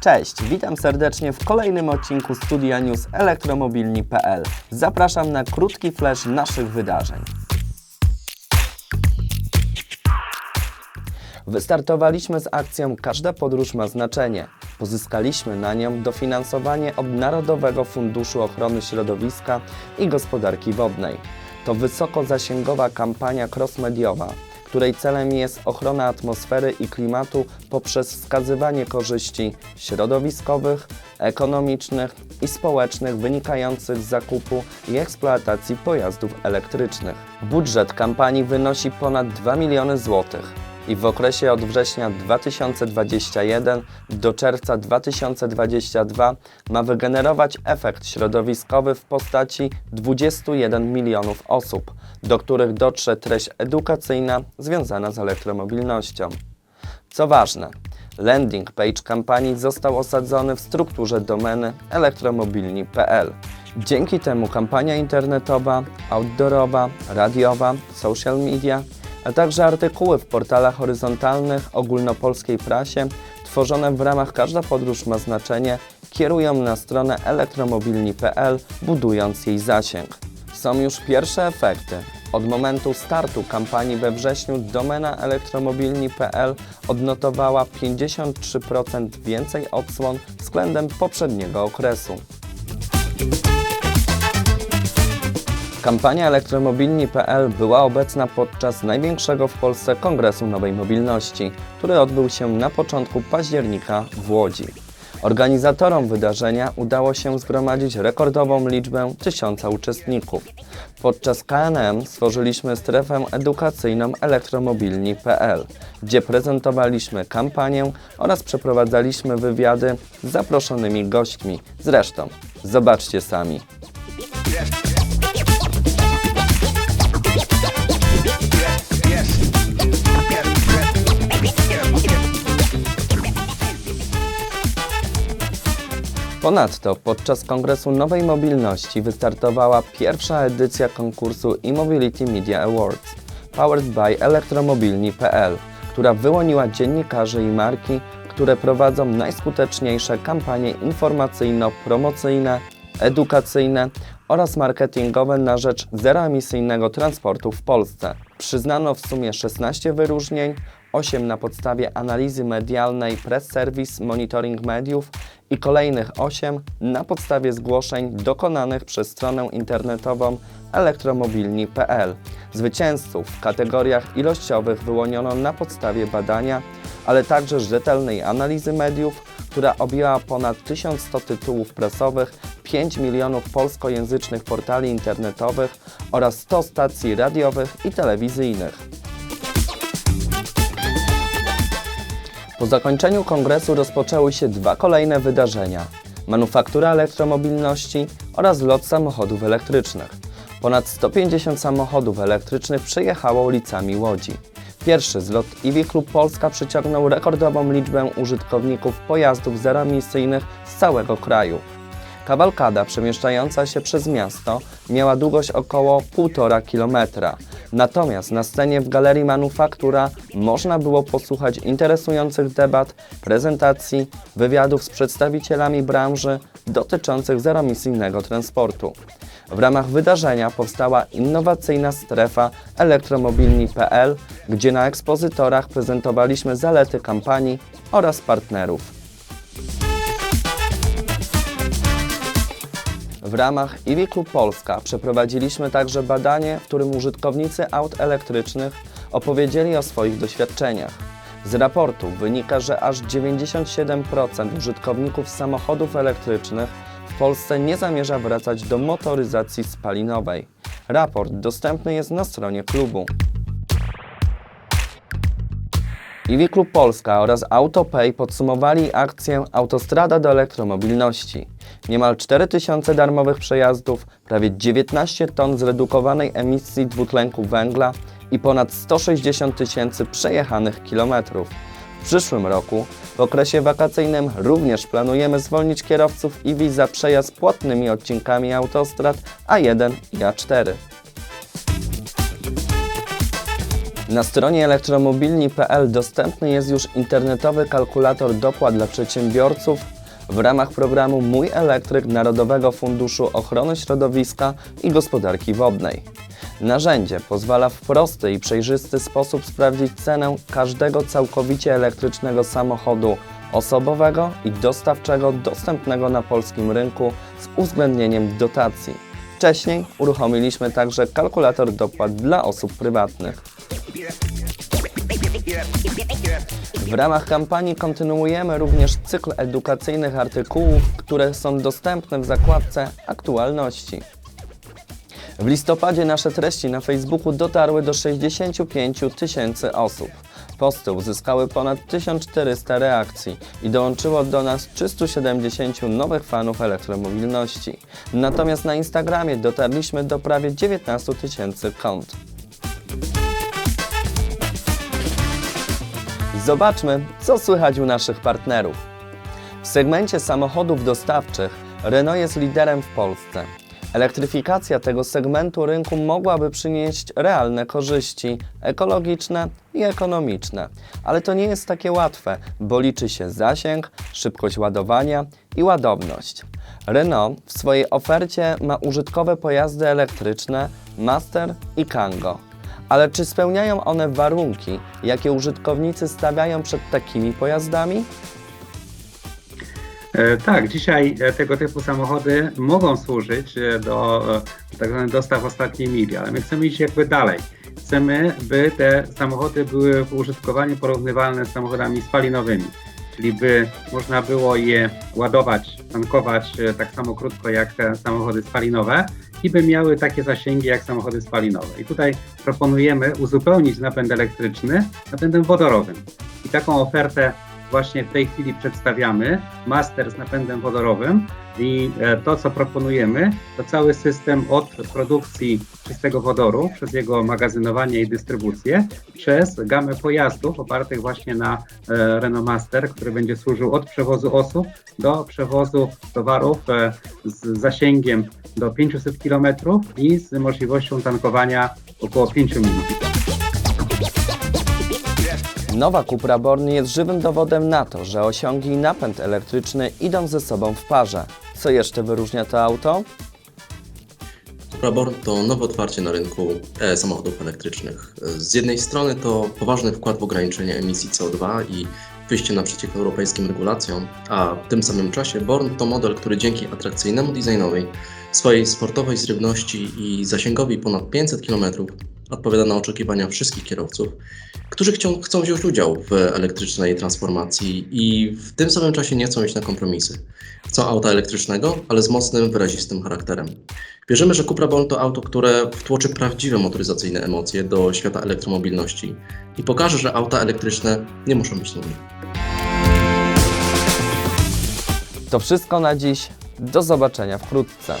Cześć, witam serdecznie w kolejnym odcinku Studia News elektromobilni.pl. Zapraszam na krótki flash naszych wydarzeń. Wystartowaliśmy z akcją Każda podróż ma znaczenie. Pozyskaliśmy na nią dofinansowanie od Narodowego Funduszu Ochrony Środowiska i Gospodarki Wodnej. To wysokozasięgowa kampania crossmediowa, której celem jest ochrona atmosfery i klimatu poprzez wskazywanie korzyści środowiskowych, ekonomicznych i społecznych wynikających z zakupu i eksploatacji pojazdów elektrycznych. Budżet kampanii wynosi ponad 2 miliony złotych i w okresie od września 2021 do czerwca 2022 ma wygenerować efekt środowiskowy w postaci 21 milionów osób, do których dotrze treść edukacyjna związana z elektromobilnością. Co ważne, landing page kampanii został osadzony w strukturze domeny elektromobilni.pl. Dzięki temu kampania internetowa, outdoorowa, radiowa, social media, a także artykuły w portalach horyzontalnych ogólnopolskiej prasie tworzone w ramach Każda podróż ma znaczenie kierują na stronę elektromobilni.pl, budując jej zasięg. Są już pierwsze efekty. Od momentu startu kampanii we wrześniu domena elektromobilni.pl odnotowała 53% więcej odsłon względem poprzedniego okresu. Kampania elektromobilni.pl była obecna podczas największego w Polsce Kongresu Nowej Mobilności, który odbył się na początku października w Łodzi. Organizatorom wydarzenia udało się zgromadzić rekordową liczbę tysiąca uczestników. Podczas KNM stworzyliśmy strefę edukacyjną elektromobilni.pl, gdzie prezentowaliśmy kampanię oraz przeprowadzaliśmy wywiady z zaproszonymi gośćmi. Zresztą, zobaczcie sami. Ponadto podczas Kongresu Nowej Mobilności wystartowała pierwsza edycja konkursu e-Mobility Media Awards powered by elektromobilni.pl, która wyłoniła dziennikarzy i marki, które prowadzą najskuteczniejsze kampanie informacyjno-promocyjne, edukacyjne oraz marketingowe na rzecz zeroemisyjnego transportu w Polsce. Przyznano w sumie 16 wyróżnień, 8 na podstawie analizy medialnej Press Service Monitoring Mediów i kolejnych 8 na podstawie zgłoszeń dokonanych przez stronę internetową elektromobilni.pl. Zwycięzców w kategoriach ilościowych wyłoniono na podstawie badania, ale także rzetelnej analizy mediów, która objęła ponad 1100 tytułów prasowych, 5 milionów polskojęzycznych portali internetowych oraz 100 stacji radiowych i telewizyjnych. Po zakończeniu kongresu rozpoczęły się dwa kolejne wydarzenia: manufaktura elektromobilności oraz lot samochodów elektrycznych. Ponad 150 samochodów elektrycznych przejechało ulicami Łodzi. Pierwszy zlot EV Club Polska przyciągnął rekordową liczbę użytkowników pojazdów zeroemisyjnych z całego kraju. Kawalkada przemieszczająca się przez miasto miała długość około 1,5 km. Natomiast na scenie w Galerii Manufaktura można było posłuchać interesujących debat, prezentacji, wywiadów z przedstawicielami branży dotyczących zeroemisyjnego transportu. W ramach wydarzenia powstała innowacyjna strefa elektromobilni.pl, gdzie na ekspozytorach prezentowaliśmy zalety kampanii oraz partnerów. W ramach EV Club Polska przeprowadziliśmy także badanie, w którym użytkownicy aut elektrycznych opowiedzieli o swoich doświadczeniach. Z raportu wynika, że aż 97% użytkowników samochodów elektrycznych w Polsce nie zamierza wracać do motoryzacji spalinowej. Raport dostępny jest na stronie klubu. EV Klub Polska oraz AutoPay podsumowali akcję Autostrada do elektromobilności. Niemal 4000 darmowych przejazdów, prawie 19 ton zredukowanej emisji dwutlenku węgla i ponad 160 tysięcy przejechanych kilometrów. W przyszłym roku, w okresie wakacyjnym, również planujemy zwolnić kierowców EV za przejazd płatnymi odcinkami autostrad A1 i A4. Na stronie elektromobilni.pl dostępny jest już internetowy kalkulator dopłat dla przedsiębiorców w ramach programu Mój Elektryk Narodowego Funduszu Ochrony Środowiska i Gospodarki Wodnej. Narzędzie pozwala w prosty i przejrzysty sposób sprawdzić cenę każdego całkowicie elektrycznego samochodu osobowego i dostawczego dostępnego na polskim rynku z uwzględnieniem dotacji. Wcześniej uruchomiliśmy także kalkulator dopłat dla osób prywatnych. W ramach kampanii kontynuujemy również cykl edukacyjnych artykułów, które są dostępne w zakładce Aktualności. W listopadzie nasze treści na Facebooku dotarły do 65 tysięcy osób. Posty uzyskały ponad 1400 reakcji i dołączyło do nas 370 nowych fanów elektromobilności. Natomiast na Instagramie dotarliśmy do prawie 19 tysięcy kont. Zobaczmy, co słychać u naszych partnerów. W segmencie samochodów dostawczych Renault jest liderem w Polsce. Elektryfikacja tego segmentu rynku mogłaby przynieść realne korzyści ekologiczne i ekonomiczne, ale to nie jest takie łatwe, bo liczy się zasięg, szybkość ładowania i ładowność. Renault w swojej ofercie ma użytkowe pojazdy elektryczne Master i Kango. Ale czy spełniają one warunki, jakie użytkownicy stawiają przed takimi pojazdami? E, Tak, dzisiaj e, tego typu samochody mogą służyć e, do tak zwanych dostaw ostatniej mili, ale my chcemy iść jakby dalej. Chcemy, by te samochody były w użytkowaniu porównywalne z samochodami spalinowymi, czyli by można było je ładować, tankować tak samo krótko jak te samochody spalinowe i by miały takie zasięgi jak samochody spalinowe. I tutaj proponujemy uzupełnić napęd elektryczny napędem wodorowym. I taką ofertę właśnie w tej chwili przedstawiamy, master z napędem wodorowym i e, to, co proponujemy, to cały system od produkcji czystego wodoru, przez jego magazynowanie i dystrybucję, przez gamę pojazdów opartych właśnie na e, Renault Master, który będzie służył od przewozu osób do przewozu towarów e, z zasięgiem do 500 km i z możliwością tankowania około 5 minut. Nowa Cupra Born jest żywym dowodem na to, że osiągi i napęd elektryczny idą ze sobą w parze. Co jeszcze wyróżnia to auto? Cupra Born to nowe otwarcie na rynku e, samochodów elektrycznych. Z jednej strony to poważny wkład w ograniczenie emisji CO2 i wyjście naprzeciw europejskim regulacjom, a w tym samym czasie Born to model, który dzięki atrakcyjnemu designowi, swojej sportowej zrywności i zasięgowi ponad 500 km odpowiada na oczekiwania wszystkich kierowców, którzy chcą, chcą wziąć udział w elektrycznej transformacji i w tym samym czasie nie chcą iść na kompromisy. Chcą auta elektrycznego, ale z mocnym, wyrazistym charakterem. Wierzymy, że Cupra Born to auto, które wtłoczy prawdziwe motoryzacyjne emocje do świata elektromobilności i pokaże, że auta elektryczne nie muszą być nudne. To wszystko na dziś. Do zobaczenia wkrótce.